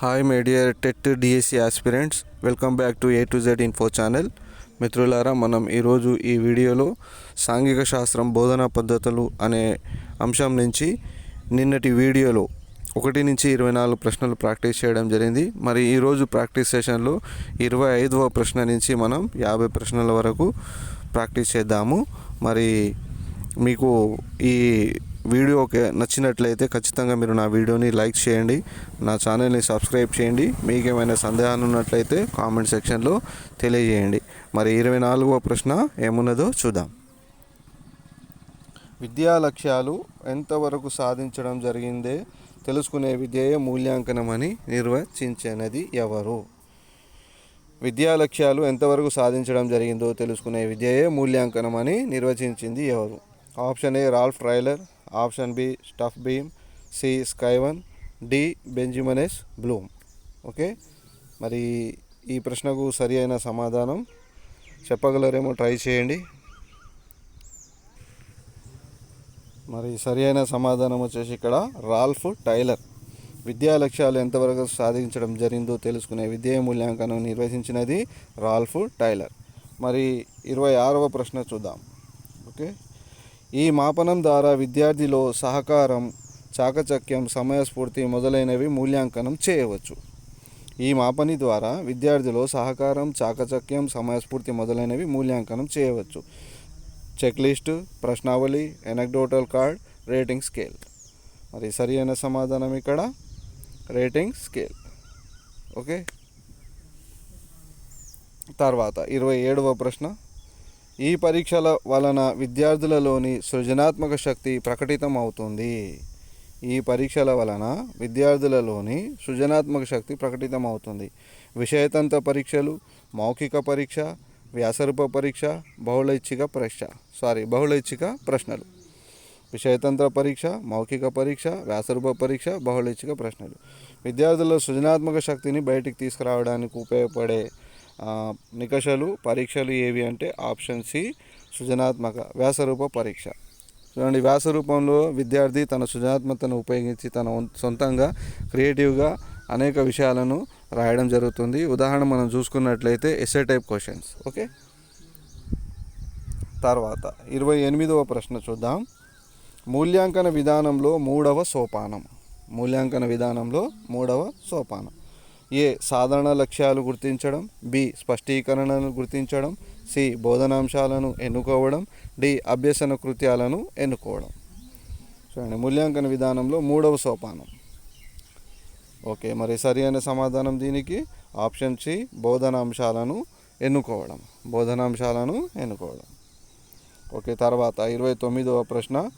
Hi my dear TET DSC aspirants welcome back to A to Z info channel మిత్రులారా మనం ఈరోజు ఈ వీడియోలో సాంఘిక శాస్త్రం బోధనా పద్ధతులు అనే అంశం నుంచి నిన్నటి వీడియోలో ఒకటి నుంచి ఇరవై నాలుగు ప్రశ్నలు ప్రాక్టీస్ చేయడం జరిగింది. మరి ఈరోజు ప్రాక్టీస్ సెషన్లో ఇరవై ఐదవ ప్రశ్న నుంచి మనం యాభై ప్రశ్నల వరకు ప్రాక్టీస్ చేద్దాము. మరి మీకు ఈ వీడియో నచ్చినట్లయితే ఖచ్చితంగా మీరు నా వీడియోని లైక్ చేయండి నా ఛానల్ని సబ్స్క్రైబ్ చేయండి మీకు ఏమైనా సందేహాలు ఉన్నట్లయితే కామెంట్ సెక్షన్లో తెలియజేయండి. మరి ఇరవై నాలుగవ ప్రశ్న ఏమున్నదో చూద్దాం. విద్యా లక్ష్యాలు ఎంతవరకు సాధించడం జరిగిందే తెలుసుకునే విద్యయే మూల్యాంకనం అని నిర్వచించినది ఎవరు? విద్యా లక్ష్యాలు ఎంతవరకు సాధించడం జరిగిందో తెలుసుకునే విద్యయే మూల్యాంకనం అని నిర్వచించింది ఎవరు? Option A Ralph Tyler option B Stufflebeam C Scriven D Benjamin S Bloom. Okay? మరి ఈ ప్రశ్నకు సరి అయిన సమాధానం చెప్పగలరేమో ట్రై చేయండి. మరి సరి అయిన సమాధానం వచ్చేసి ఇక్కడ రాల్ఫ్ టైలర్ విద్యా లక్ష్యాలు ఎంతవరకు సాధించడం జరిగిందో తెలుసుకునే విద్యా మూల్యాంకనం నిర్వహించినది రాల్ఫ్ టైలర్. మరి ఇరవై ఆరవ ప్రశ్న చూద్దాం. ఓకే? ఈ మాపనం ద్వారా విద్యార్థిలో సహకారం చాకచక్యం సమయస్ఫూర్తి మొదలైనవి మూల్యాంకనం చేయవచ్చు. ఈ మాపని ద్వారా విద్యార్థిలో సహకారం చాకచక్యం సమయస్ఫూర్తి మొదలైనవి మూల్యాంకనం చేయవచ్చు. చెక్లిస్టు ప్రశ్నావళి ఎనక్డోటల్ కార్డ్ రేటింగ్ స్కేల్ మరి సరి అయిన సమాధానం ఇక్కడ? రేటింగ్ స్కేల్ ఓకే తర్వాత ఇరవై ఏడవ ప్రశ్న. ఈ పరీక్షల వలన విద్యార్థులలోని సృజనాత్మక శక్తి ప్రకటితం అవుతుంది ఈ పరీక్షల వలన విద్యార్థులలోని సృజనాత్మక శక్తి ప్రకటితం అవుతుంది విషయతంత్ర పరీక్షలు మౌఖిక పరీక్ష వ్యాసరూప పరీక్ష బహుళైచ్ఛిక పరీక్ష సారీ బహుళైచ్ఛిక ప్రశ్నలు. విషయతంత్ర పరీక్ష మౌఖిక పరీక్ష వ్యాసరూప పరీక్ష బహుళైచ్ఛిక ప్రశ్నలు. విద్యార్థుల సృజనాత్మక శక్తిని బయటికి తీసుకురావడానికి ఉపయోగపడే నికషలు పరీక్షలు ఏవి అంటే ఆప్షన్ సి సృజనాత్మక వ్యాసరూప పరీక్ష. చూడండి వ్యాసరూపంలో విద్యార్థి తన సృజనాత్మకతను ఉపయోగించి తన సొంతంగా క్రియేటివ్గా అనేక విషయాలను రాయడం జరుగుతుంది. ఉదాహరణ మనం చూసుకున్నట్లయితే ఎస్ఏ టైప్ క్వశ్చన్స్ ఓకే? తర్వాత ఇరవై ఎనిమిదవ ప్రశ్న చూద్దాం. మూల్యాంకన విధానంలో మూడవ సోపానం. మూల్యాంకన విధానంలో మూడవ సోపానం. ఏ సాధారణ లక్ష్యాలు గుర్తించడం బి స్పష్టీకరణను గుర్తించడం సి బోధనాంశాలను ఎన్నుకోవడం డి అభ్యసన కృత్యాలను ఎన్నుకోవడం. చూడండి మూల్యాంకన విధానంలో మూడవ సోపానం. ఓకే మరి సరి అయిన సమాధానం దీనికి. ఆప్షన్ సి బోధనాంశాలను ఎన్నుకోవడం. బోధనాంశాలను ఎన్నుకోవడం. ఓకే తర్వాత ఇరవై తొమ్మిదవ ప్రశ్న.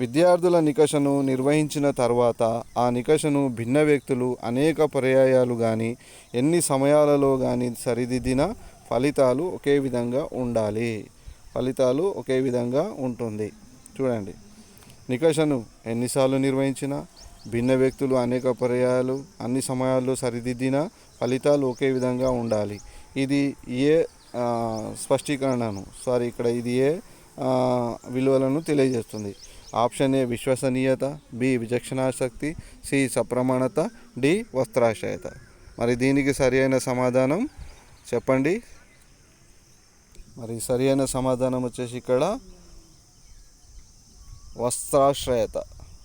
విద్యార్థుల నికషను నిర్వహించిన తర్వాత ఆ నికషను భిన్న వ్యక్తులు అనేక పర్యాయాలు కానీ ఎన్ని సమయాలలో కానీ సరిదిద్దిన ఫలితాలు ఒకే విధంగా ఉండాలి. ఫలితాలు ఒకే విధంగా ఉంటుంది. చూడండి. నికషను ఎన్నిసార్లు నిర్వహించినా భిన్న వ్యక్తులు అనేక పర్యాయాలు అన్ని సమయాల్లో సరిదిద్దిన ఫలితాలు ఒకే విధంగా ఉండాలి. ఇది ఏ స్పష్టీకరణను సారీ ఇక్కడ ఇది ఏ విలువలను తెలియజేస్తుంది. ఆప్షన్ ఏ విశ్వసనీయత బి విచక్షణాశక్తి సి సప్రమాణత డి వస్త్రాశ్రయత మరి దీనికి సరి అయిన సమాధానం చెప్పండి. మరి సరి అయిన సమాధానం వచ్చేసి ఇక్కడ వస్త్రాశ్రయత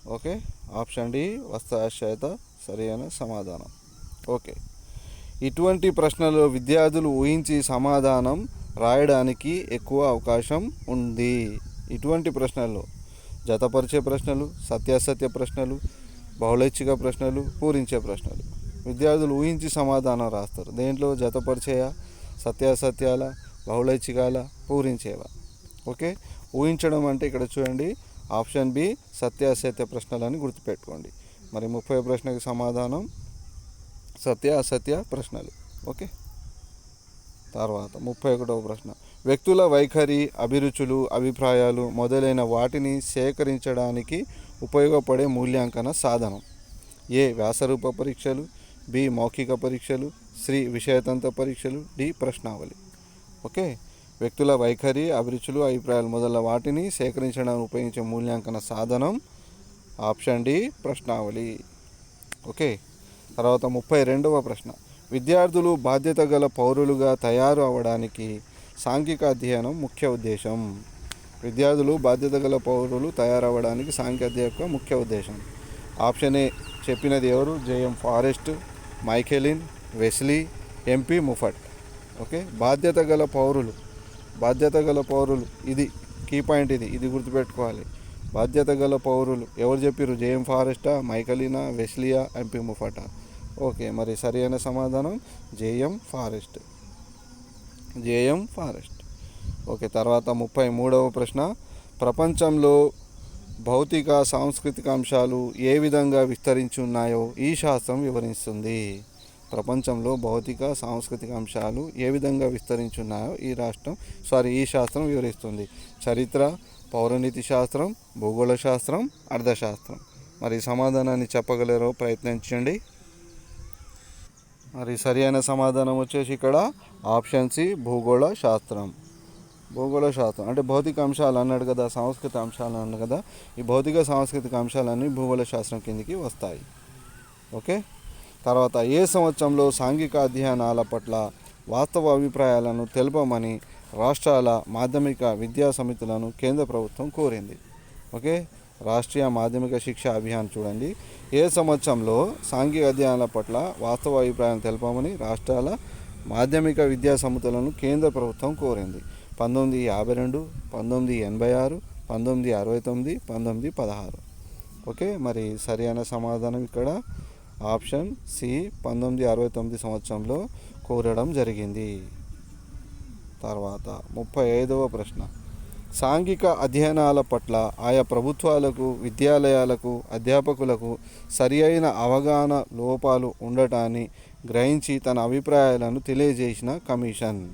ఓకే? ఆప్షన్ డి వస్త్రాశ్రయత సరియైన సమాధానం. ఓకే. ఇటువంటి ప్రశ్నలు విద్యార్థులు ఊహించి సమాధానం రాయడానికి ఎక్కువ అవకాశం ఉంది. ఇటువంటి ప్రశ్నలు జతపరిచే ప్రశ్నలు సత్యాసత్య ప్రశ్నలు బహుళైచ్ఛిక ప్రశ్నలు పూరించే ప్రశ్నలు. విద్యార్థులు ఊహించి సమాధానం రాస్తారు. దేంట్లో జతపరిచేయ? సత్యాసత్యాల బహుళైచ్ఛికాల పూరించేవా? ఓకే? ఊహించడం అంటే ఇక్కడ చూడండి. ఆప్షన్ బి సత్యాసత్య ప్రశ్నలని గుర్తుపెట్టుకోండి. మరి ముప్పై ప్రశ్నకి సమాధానం సత్య అసత్య ప్రశ్నలు. ఓకే? తర్వాత ముప్పై ఒకటవ ప్రశ్న. వ్యక్తుల వైఖరి అభిరుచులు అభిప్రాయాలు మొదలైన వాటిని సేకరించడానికి ఉపయోగపడే మూల్యాంకన సాధనం. ఏ. వ్యాసరూప పరీక్షలు బి. మౌఖిక పరీక్షలు శ్రీ విషయతంత్ర పరీక్షలు డి. ప్రశ్నావళి. ఓకే? వ్యక్తుల వైఖరి అభిరుచులు అభిప్రాయాలు మొదల వాటిని సేకరించడానికి ఉపయోగించే మూల్యాంకన సాధనం ఆప్షన్ డి. ప్రశ్నావళి. ఓకే? తర్వాత ముప్పై రెండవ ప్రశ్న. విద్యార్థులు బాధ్యత గల పౌరులుగా తయారు అవ్వడానికి సాంఘిక అధ్యయనం ముఖ్య ఉద్దేశం. విద్యార్థులు బాధ్యత గల పౌరులు తయారవ్వడానికి సాంఘిక యొక్క ముఖ్య ఉద్దేశం. ఆప్షన్ ఏ చెప్పినది ఎవరు? JM Forrest Michaelis Wesley MP Moffat. Okay? బాధ్యత గల పౌరులు బాధ్యత గల పౌరులు ఇది కీ పాయింట్ ఇది ఇది గుర్తుపెట్టుకోవాలి. బాధ్యత గల పౌరులు ఎవరు చెప్పారు జేఎం ఫారెస్టా మైకలీనా వెస్లియా ఎంపీ ముఫటా? ఓకే మరి సరైన సమాధానం JM Forrest. JM Forrest. Okay తర్వాత ముప్పై మూడవ ప్రశ్న. ప్రపంచంలో భౌతిక సాంస్కృతిక అంశాలు ఏ విధంగా విస్తరించి ఉన్నాయో ఈ శాస్త్రం వివరిస్తుంది. ప్రపంచంలో భౌతిక సాంస్కృతిక అంశాలు ఏ విధంగా విస్తరించి ఉన్నాయో ఈ రాష్ట్రం సారీ ఈ శాస్త్రం వివరిస్తుంది. చరిత్ర పౌరనీతి శాస్త్రం భూగోళ శాస్త్రం అర్థశాస్త్రం. మరి సమాధానాన్ని చెప్పగలరో ప్రయత్నించండి. మరి సరి అయిన సమాధానం వచ్చేసి ఇక్కడ ఆప్షన్ సి భూగోళ శాస్త్రం. భూగోళ శాస్త్రం. అంటే భౌతిక అంశాలు అన్నాడు కదా సాంస్కృతిక అంశాలు అన్నాడు కదా ఈ భౌతిక సాంస్కృతిక అంశాలన్నీ భూగోళ శాస్త్రం కిందికి వస్తాయి. ఓకే? తర్వాత ఏ సంవత్సరంలో సాంఘిక అధ్యయనాల పట్ల వాస్తవ అభిప్రాయాలను తెలపమని రాష్ట్రాల మాధ్యమిక విద్యా సమితులను కేంద్ర ప్రభుత్వం కోరింది. ఓకే? రాష్ట్రీయ మాధ్యమిక శిక్ష అభియాన్ చూడండి. ఏ సంవత్సరంలో సాంఘిక అధ్యయనాల పట్ల వాస్తవ అభిప్రాయం తెలపమని రాష్ట్రాల మాధ్యమిక విద్యా సంస్థలను కేంద్ర ప్రభుత్వం కోరింది. పంతొమ్మిది యాభై రెండు పంతొమ్మిది ఎనభై ఆరు పంతొమ్మిది అరవై తొమ్మిది పంతొమ్మిది పదహారు. ఓకే మరి సరి అయిన సమాధానం ఇక్కడ. ఆప్షన్ సి పంతొమ్మిది అరవై తొమ్మిది సంవత్సరంలో కోరడం జరిగింది. తర్వాత ముప్పై ఐదవ ప్రశ్న. సాంఘిక అధ్యయనాల పట్ల ఆయా ప్రభుత్వాలకు విద్యాలయాలకు అధ్యాపకులకు సరి అయిన అవగాహన లోపాలు ఉండటాన్ని గ్రహించి తన అభిప్రాయాలను తెలియజేసిన కమిషన్.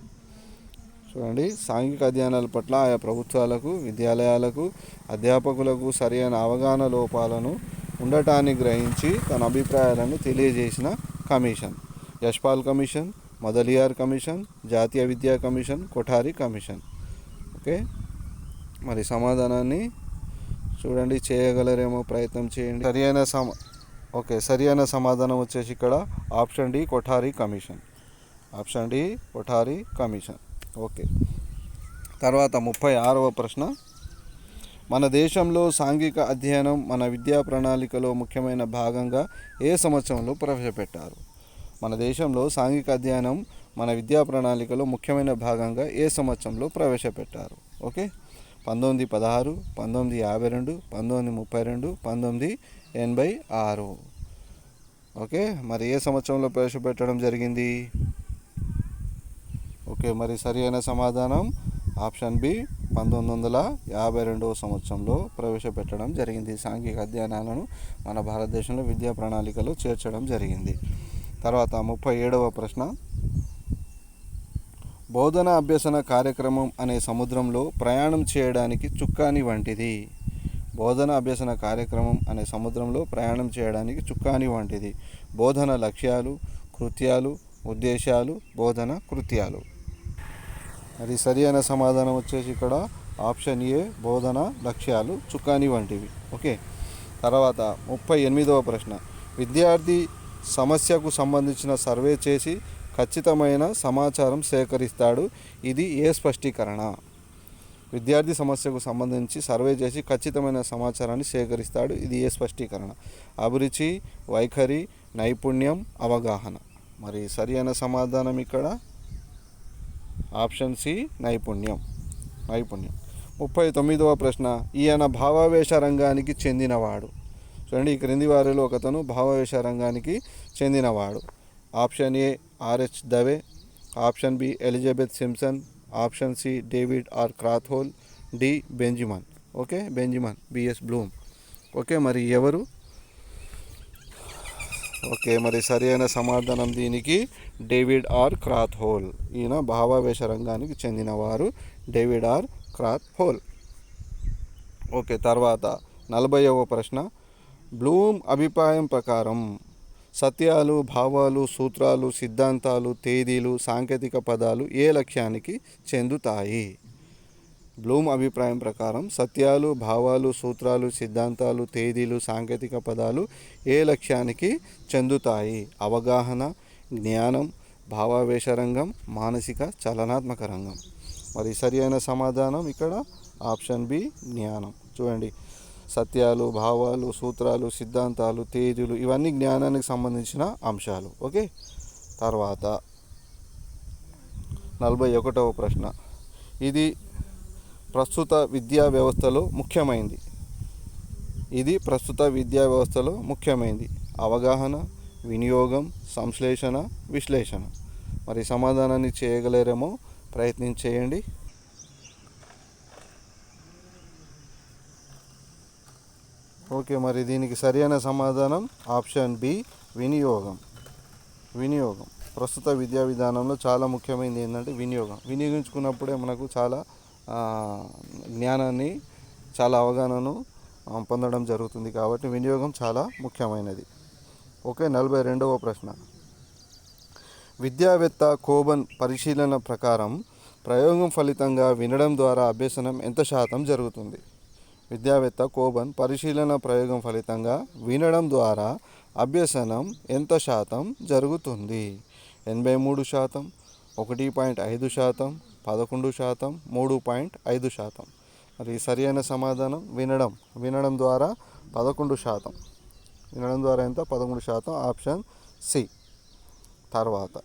చూడండి సాంఘిక అధ్యయనాల పట్ల ఆయా ప్రభుత్వాలకు విద్యాలయాలకు అధ్యాపకులకు సరైన అవగాహన లోపాలను ఉండటాన్ని గ్రహించి తన అభిప్రాయాలను తెలియజేసిన commission. Yashpal commission Mudaliar commission జాతీయ విద్యా కమిషన్ కొఠారి కమిషన్. ఓకే? మరి సమాధానాన్ని చూడండి చేయగలరేమో ప్రయత్నం చేయండి. సరి అయిన సమ ఓకే సరి అయిన సమాధానం వచ్చేసి ఇక్కడ option D Kothari commission. Option D Kothari commission. Okay. తర్వాత ముప్పై ఆరవ ప్రశ్న. మన దేశంలో సాంఘిక అధ్యయనం మన విద్యా ప్రణాళికలో ముఖ్యమైన భాగంగా ఏ సంవత్సరంలో ప్రవేశపెట్టారు? మన దేశంలో సాంఘిక అధ్యయనం మన విద్యా ప్రణాళికలో ముఖ్యమైన భాగంగా ఏ సంవత్సరంలో ప్రవేశపెట్టారు? ఓకే. పంతొమ్మిది పదహారు పంతొమ్మిది యాభై రెండు పంతొమ్మిది ముప్పై రెండు పంతొమ్మిది ఎనభై ఆరు. ఓకే మరి ఏ సంవత్సరంలో ప్రవేశపెట్టడం జరిగింది? ఓకే మరి సరి అయిన సమాధానం. ఆప్షన్ బి పంతొమ్మిది వందల యాభై రెండవ సంవత్సరంలో ప్రవేశపెట్టడం జరిగింది. సాంఘిక అధ్యయనాలను మన భారతదేశంలో విద్యా ప్రణాళికలో చేర్చడం జరిగింది. తర్వాత ముప్పై ఏడవ ప్రశ్న. బోధన అభ్యసన కార్యక్రమం అనే సముద్రంలో ప్రయాణం చేయడానికి చుక్కాని వంటిది. బోధన అభ్యసన కార్యక్రమం అనే సముద్రంలో ప్రయాణం చేయడానికి చుక్కాని వంటిది. బోధన లక్ష్యాలు కృత్యాలు ఉద్దేశాలు బోధన కృత్యాలు. అది సరి అయిన సమాధానం వచ్చేసి ఇక్కడ ఆప్షన్ ఏ బోధన లక్ష్యాలు చుక్కాని వంటివి. ఓకే? తర్వాత ముప్పై ఎనిమిదవ ప్రశ్న. విద్యార్థి సమస్యకు సంబంధించిన సర్వే చేసి ఖచ్చితమైన సమాచారం సేకరిస్తాడు. ఇది ఏ స్పష్టీకరణ? విద్యార్థి సమస్యకు సంబంధించి సర్వే చేసి ఖచ్చితమైన సమాచారాన్ని సేకరిస్తాడు. ఇది ఏ స్పష్టీకరణ? అభిరుచి వైఖరి నైపుణ్యం అవగాహన. మరి సరి అయిన సమాధానం ఇక్కడ? ఆప్షన్ సి నైపుణ్యం. నైపుణ్యం. ముప్పై తొమ్మిదవ ప్రశ్న. ఈయన భావావేశ రంగానికి చెందినవాడు. చూడండి ఈ క్రింది వారిలో ఒకతను భావావేశ రంగానికి చెందినవాడు. Option A RH Dave option B Elizabeth Simpson option C David R Krathwohl D Benjamin okay Benjamin BS Bloom okay మరి ఎవరు? ఓకే మరి సరైన సమాధానం దీనికి. డేవిడ్ ఆర్ క్రాత్ హోల్ ఈయన భావావేశ రంగానికి చెందినవారు. David R Krathwohl okay తర్వాత నలభైవ ప్రశ్న. బ్లూమ్ అభిప్రాయం ప్రకారం సత్యాలు భావాలు సూత్రాలు సిద్ధాంతాలు తేదీలు సాంకేతిక పదాలు ఏ లక్ష్యానికి చెందుతాయి? బ్లూమ్ అభిప్రాయం ప్రకారం సత్యాలు భావాలు సూత్రాలు సిద్ధాంతాలు తేదీలు సాంకేతిక పదాలు ఏ లక్ష్యానికి చెందుతాయి? అవగాహన జ్ఞానం భావావేశ రంగం మానసిక చలనాత్మక రంగం. మరి సరి అయిన సమాధానం ఇక్కడ ఆప్షన్ బి జ్ఞానం. చూడండి. సత్యాలు భావాలు సూత్రాలు సిద్ధాంతాలు తేజులు ఇవన్నీ జ్ఞానానికి సంబంధించిన అంశాలు. ఓకే? తర్వాత నలభై ఒకటవ ప్రశ్న. ఇది ప్రస్తుత విద్యా వ్యవస్థలో ముఖ్యమైనది ఇది ప్రస్తుత విద్యా వ్యవస్థలో ముఖ్యమైనది అవగాహన వినియోగం సంశ్లేషణ విశ్లేషణ. మరి సమాధానాన్ని చేయగలేరేమో ప్రయత్నం చేయండి ఓకే మరి దీనికి సరైన సమాధానం ఆప్షన్ బి వినియోగం. వినియోగం. ప్రస్తుత విద్యా విధానంలో చాలా ముఖ్యమైనది ఏంటంటే వినియోగం. వినియోగించుకున్నప్పుడే మనకు చాలా జ్ఞానాన్ని చాలా అవగాహనను పొందడం జరుగుతుంది కాబట్టి వినియోగం చాలా ముఖ్యమైనది. ఓకే నలభై రెండవ ప్రశ్న. విద్యావేత్త కోబన్ పరిశీలన ప్రకారం ప్రయోగం ఫలితంగా వినడం ద్వారా అభ్యసనం ఎంత శాతం జరుగుతుంది? విద్యావేత్త కోబన్ పరిశీలన ప్రయోగం ఫలితంగా వినడం ద్వారా అభ్యసనం ఎంత శాతం జరుగుతుంది? ఎనభై మూడు శాతం ఒకటి పాయింట్ ఐదు శాతం పదకొండు శాతం మూడు పాయింట్ ఐదు శాతం. మరి సరి అయిన సమాధానం వినడం. వినడం ద్వారా పదకొండు శాతం. వినడం ద్వారా ఎంత? పదకొండు శాతం. Option C. తర్వాత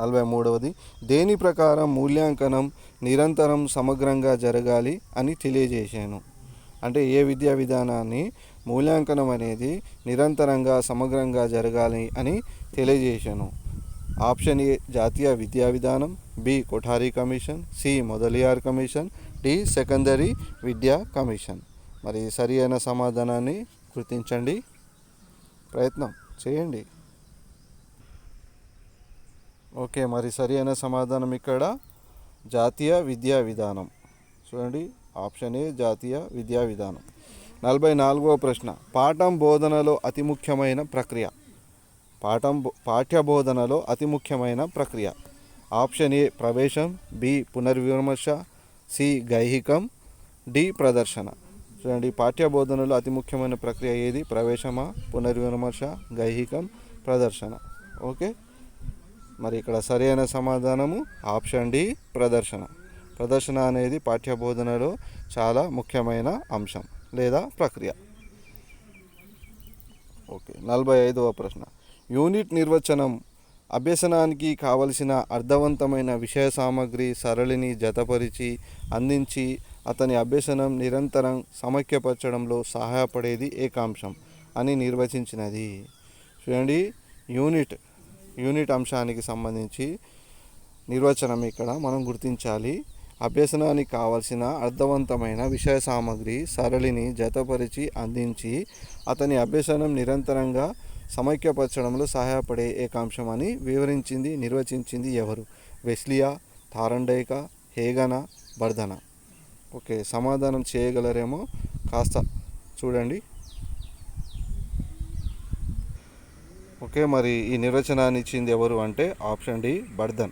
నలభై మూడవది దేని ప్రకారం మూల్యాంకనం నిరంతరం సమగ్రంగా జరగాలి అని తెలియజేశాను. అంటే ఏ విద్యా విధానాన్ని మూల్యాంకనం అనేది నిరంతరంగా సమగ్రంగా జరగాలి అని తెలియజేశాను. ఆప్షన్ ఏ జాతీయ విద్యా విధానం B Kothari commission C Mudaliar commission D secondary విద్యా కమిషన్. మరి సరి అయిన సమాధానాన్ని గుర్తించండి. ప్రయత్నం చేయండి. ఓకే మరి సరి అయిన సమాధానం ఇక్కడ. జాతీయ విద్యా విధానం. చూడండి ఆప్షన్ ఏ జాతీయ విద్యా విధానం. నలభై నాలుగవ ప్రశ్న. పాఠం బోధనలో అతి ముఖ్యమైన ప్రక్రియ. పాఠం బో- పాఠ్య బోధనలో అతి ముఖ్యమైన ప్రక్రియ. ఆప్షన్ ఏ ప్రవేశం. బి పునర్విమర్శ. సి గైహికం. డి ప్రదర్శన. చూడండి పాఠ్య బోధనలో అతి ముఖ్యమైన ప్రక్రియ ఏది? ప్రవేశమా? పునర్విమర్శ. గైహికం. ప్రదర్శన. ఓకే? మరి ఇక్కడ సరైన సమాధానము ఆప్షన్ డి ప్రదర్శన. ప్రదర్శన అనేది పాఠ్యబోధనలో చాలా ముఖ్యమైన అంశం లేదా ప్రక్రియ. ఓకే నలభై ఐదవ ప్రశ్న. యూనిట్ నిర్వచనం అభ్యసనానికి కావలసిన అర్థవంతమైన విషయ సామగ్రి సరళిని జతపరిచి అందించి అతని అభ్యసనం నిరంతరం సమైక్యపరచడంలో సహాయపడేది ఏకాంశం అని నిర్వచించినది. చూడండి యూనిట్ యూనిట్ అంశానికి సంబంధించి నిర్వచనం ఇక్కడ మనం గుర్తించాలి. అభ్యసనానికి కావలసిన అర్థవంతమైన విషయ సామగ్రి సరళిని జతపరిచి అందించి అతని అభ్యసనం నిరంతరంగా సమైక్యపరచడంలో సహాయపడే ఏకాంశం అని వివరించింది నిర్వచించింది ఎవరు? వెస్లియా తారండైక హేగన బర్ధన. ఓకే సమాధానం చేయగలరేమో కాస్త చూడండి. ఓకే మరి ఈ నిర్వచనాన్ని ఇచ్చింది ఎవరు అంటే option D Bardhan.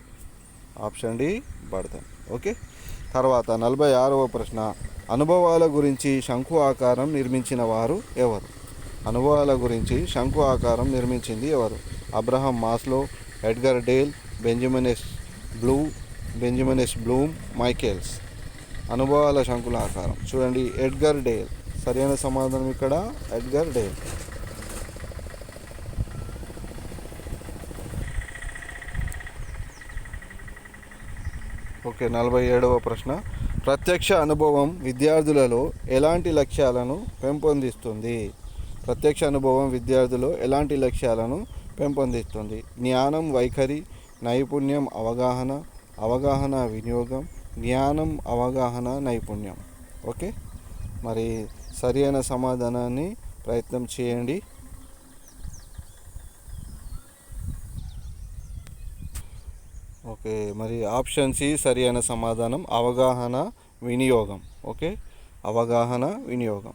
Option D Bardhan. Okay తర్వాత నలభై ఆరవ ప్రశ్న. అనుభవాల గురించి శంకు ఆకారం నిర్మించిన వారు ఎవరు? అనుభవాల గురించి శంకు ఆకారం నిర్మించింది ఎవరు? Abraham Maslow Edgar Dale Benjamin S Bloom Benjamin S Bloom Michaelis. అనుభవాల శంకుల ఆకారం. చూడండి ఎడ్గర్ డేల్. సరైన సమాధానం ఇక్కడ ఎడ్గర్ డేల్. ఓకే నలభై ఏడవ ప్రశ్న. ప్రత్యక్ష అనుభవం విద్యార్థులలో ఎలాంటి లక్ష్యాలను పెంపొందిస్తుంది? ప్రత్యక్ష అనుభవం విద్యార్థులలో ఎలాంటి లక్ష్యాలను పెంపొందిస్తుంది? జ్ఞానం వైఖరి నైపుణ్యం అవగాహన అవగాహన వినియోగం జ్ఞానం అవగాహన నైపుణ్యం. ఓకే? మరి సరైన సమాధానాన్ని ప్రయత్నం చేయండి. ఓకే మరి ఆప్షన్ సి సరి అయిన సమాధానం అవగాహన వినియోగం. ఓకే అవగాహన వినియోగం.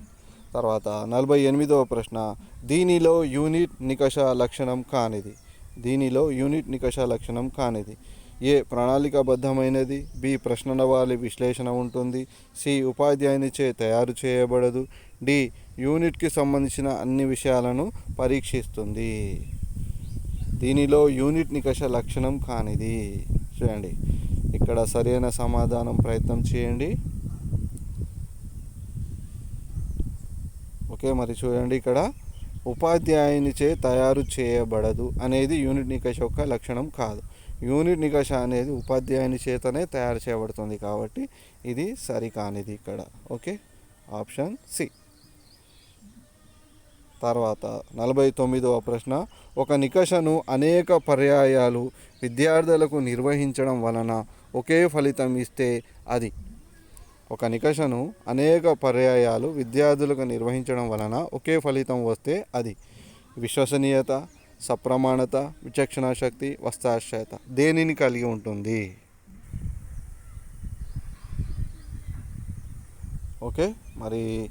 తర్వాత నలభై ఎనిమిదవ ప్రశ్న దీనిలో యూనిట్ నికష లక్షణం కానిది. దీనిలో యూనిట్ నికష లక్షణం కానిది. ఏ ప్రణాళికాబద్ధమైనది? బి ప్రశ్ననవాలి విశ్లేషణ ఉంటుంది. సి ఉపాధ్యాయునిచే తయారు చేయబడదు. డి యూనిట్కి సంబంధించిన అన్ని విషయాలను పరీక్షిస్తుంది. దీనిలో యూనిట్ నికష లక్షణం కానిది. చూడండి. ఇక్కడ సరైన సమాధానం ప్రయత్నం చేయండి. ఓకే మరి చూడండి ఇక్కడ. ఉపాధ్యాయునిచే తయారు చేయబడదు అనేది యూనిట్ నికష యొక్క లక్షణం కాదు. యూనిట్ నికష అనేది ఉపాధ్యాయుని చేతనే తయారు చేయబడుతుంది కాబట్టి ఇది సరికానిది ఇక్కడ. Okay option C. తర్వాత నలభై తొమ్మిదవ ప్రశ్న. ఒక నికషను అనేక పర్యాయాలు విద్యార్థులకు నిర్వహించడం వలన ఒకే ఫలితం ఇస్తే అది? ఒక నికషను అనేక పర్యాయాలు విద్యార్థులకు నిర్వహించడం వలన ఒకే ఫలితం వస్తే అది? విశ్వసనీయత సప్రమాణత విచక్షణ శక్తి వస్తాశ్రయత దేనిని కలిగి ఉంటుంది? ఓకే మరి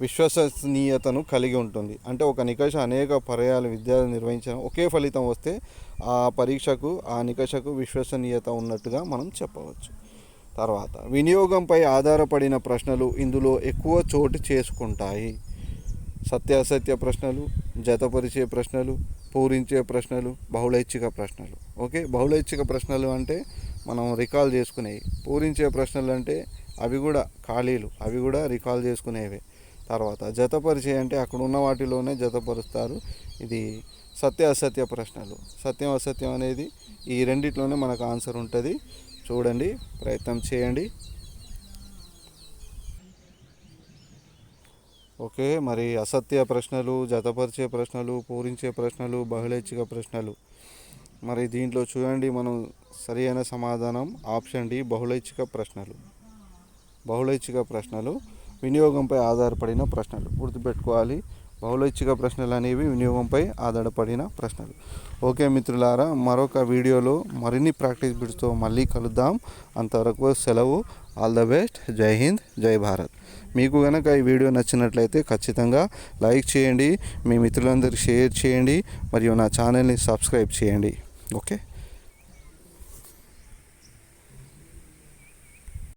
విశ్వసనీయతను కలిగి ఉంటుంది. అంటే ఒక నికష అనేక పర్యాలు విద్యార్థులు నిర్వహించడం ఒకే ఫలితం వస్తే ఆ పరీక్షకు ఆ నికషకు విశ్వసనీయత ఉన్నట్టుగా మనం చెప్పవచ్చు. తర్వాత వినియోగంపై ఆధారపడిన ప్రశ్నలు ఇందులో ఎక్కువ చోటు చేసుకుంటాయి. సత్యాసత్య ప్రశ్నలు జతపరిచే ప్రశ్నలు పూరించే ప్రశ్నలు బహుళైచ్ఛిక ప్రశ్నలు. ఓకే? బహుళైచ్ఛిక ప్రశ్నలు అంటే మనం రికాల్ చేసుకునేవి. పూరించే ప్రశ్నలు అంటే అవి కూడా ఖాళీలు. అవి కూడా రికాల్ చేసుకునేవే. తర్వాత జతపరిచే అంటే అక్కడ ఉన్న వాటిలోనే జతపరుస్తారు. ఇది సత్య అసత్య ప్రశ్నలు. సత్యం అసత్యం అనేది ఈ రెండిట్లోనే మనకు ఆన్సర్ ఉంటుంది. చూడండి ప్రయత్నం చేయండి. ఓకే మరి అసత్య ప్రశ్నలు జతపరిచే ప్రశ్నలు పూరించే ప్రశ్నలు బహుళైచ్ఛిక ప్రశ్నలు. మరి దీంట్లో చూడండి మనం సరి అయిన సమాధానం ఆప్షన్ డి బహుళైచ్ఛిక ప్రశ్నలు. బహుళైచ్ఛిక ప్రశ్నలు. వినియోగంపై ఆధారపడిన ప్రశ్నలు గుర్తుపెట్టుకోవాలి. బహుళైచ్ఛిక ప్రశ్నలు అనేవి వినియోగంపై ఆధారపడిన ప్రశ్నలు. ఓకే మిత్రులారా మరొక వీడియోలో మరిన్ని ప్రాక్టీస్ బిట్స్తో మళ్ళీ కలుద్దాం. అంతవరకు సెలవు. All the best. Jai Hind. Jai Bharat. మీకు కనుక ఈ వీడియో నచ్చినట్లయితే ఖచ్చితంగా లైక్ చేయండి. మీ మిత్రులందరికీ షేర్ చేయండి. మరియు నా ఛానల్ని సబ్స్క్రైబ్ చేయండి. ఓకే?